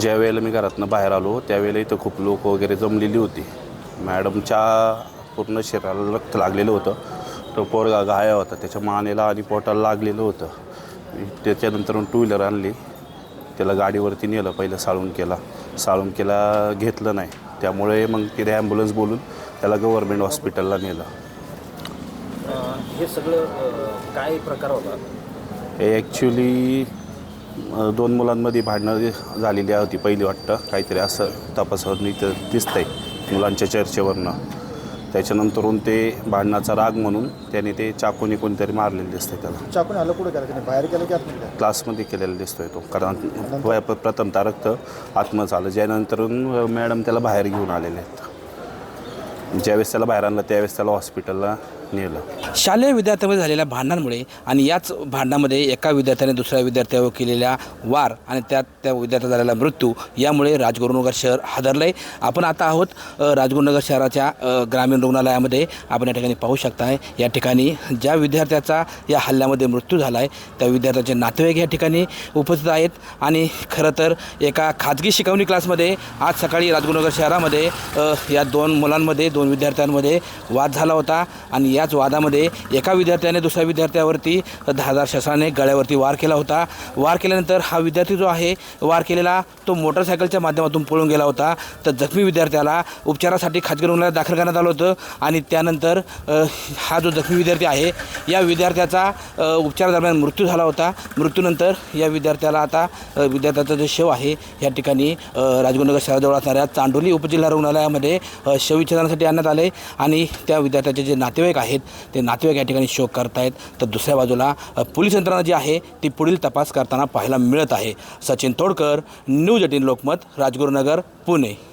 ज्या वेळेला मी घरातनं बाहेर आलो त्यावेळेला इथं खूप लोक वगैरे जमलेली होती. मॅडमच्या पूर्ण शरीराला रक्त लागलेलं होतं. तो पोरगा गाया होता. त्याच्या मानेला आणि पोटाला लागलेलं होतं. त्याच्यानंतर टू व्हीलर आणली. त्याला गाडीवरती नेलं पहिलं साळुंकेला साळुंकेला घेतलं नाही. त्यामुळे मग तिथे ॲम्ब्युलन्स बोलून त्याला गव्हर्मेंट हॉस्पिटलला नेलं. हे सगळं काय प्रकार होता? हे ॲक्च्युली दोन मुलांमध्ये भांडणं झालेली होती पहिली वाटतं. काहीतरी असं तपासावरून इथं दिसतंय मुलांच्या चर्चेवरनं. त्याच्यानंतरून ते भांडणाचा राग म्हणून त्याने ते चाकूने कोणतरी मारलेलं दिसतंय त्याला. चाकून आलं कुठे गेलं त्याने बाहेर गेलं की आतमध्ये? क्लासमध्ये केलेला दिसतोय तो. कारण वय- प्रथमतः रक्त आत्म झालं. ज्यानंतरून मॅडम त्याला बाहेर घेऊन आलेले आहेत. ज्यावेळेस त्याला बाहेर आणलं त्यावेळेस त्याला हॉस्पिटलला नेलं. शालेय विद्यार्थ्यामध्ये झालेल्या भांडणांमुळे आणि याच भांडणामध्ये एका विद्यार्थ्याने दुसऱ्या विद्यार्थ्यावर केलेल्या वार आणि त्यात त्या विद्यार्थ्याचा झालेला मृत्यू यामुळे राजगुरुनगर शहर हादरलं आहे आपण आता आहोत राजगुरुनगर शहराच्या ग्रामीण रुग्णालयामध्ये. आपण या ठिकाणी पाहू शकताय या ठिकाणी ज्या विद्यार्थ्याचा या हल्ल्यामध्ये मृत्यू झाला आहे त्या विद्यार्थ्याचे नातेवाईक या ठिकाणी उपस्थित आहेत. आणि खरं तर एका खाजगी शिकवणी क्लासमध्ये आज सकाळी राजगुरुनगर शहरामध्ये या दोन मुलांमध्ये दोन विद्यार्थ्यांमध्ये वाद झाला होता आणि याच वादामध्ये एका विद्यार्थ्याने दुसऱ्या विद्यार्थ्यावरती धारदार शस्त्राने गळ्यावरती वार केला होता. वार केल्यानंतर हा विद्यार्थी जो आहे वार केलेला तो मोटरसायकलच्या माध्यमातून पळून गेला होता. तर जखमी विद्यार्थ्याला उपचारासाठी खाजगी रुग्णालयात दाखल करण्यात आलं होतं आणि त्यानंतर हा जो जखमी विद्यार्थी आहे या विद्यार्थ्याचा उपचारादरम्यान मृत्यू झाला होता. मृत्यूनंतर या विद्यार्थ्याला आता विद्यार्थ्याचा जो शव आहे या ठिकाणी राजगुरुनगर शहराजवळ असणाऱ्या चांडोली उपजिल्हा रुग्णालयामध्ये शवविच्छेदनासाठी आणण्यात आले आणि त्या विद्यार्थ्याचे जे नातेवाईक आहेत ते नातेवाईक या ठिकाणी शोक करतायत. तर दुसऱ्या बाजूला पोलीस यंत्रणा जी आहे ती पुढील तपास करताना पाहायला मिळत आहे. Sachin Todkar news eighteen Lokmat Rajgurunagar Pune.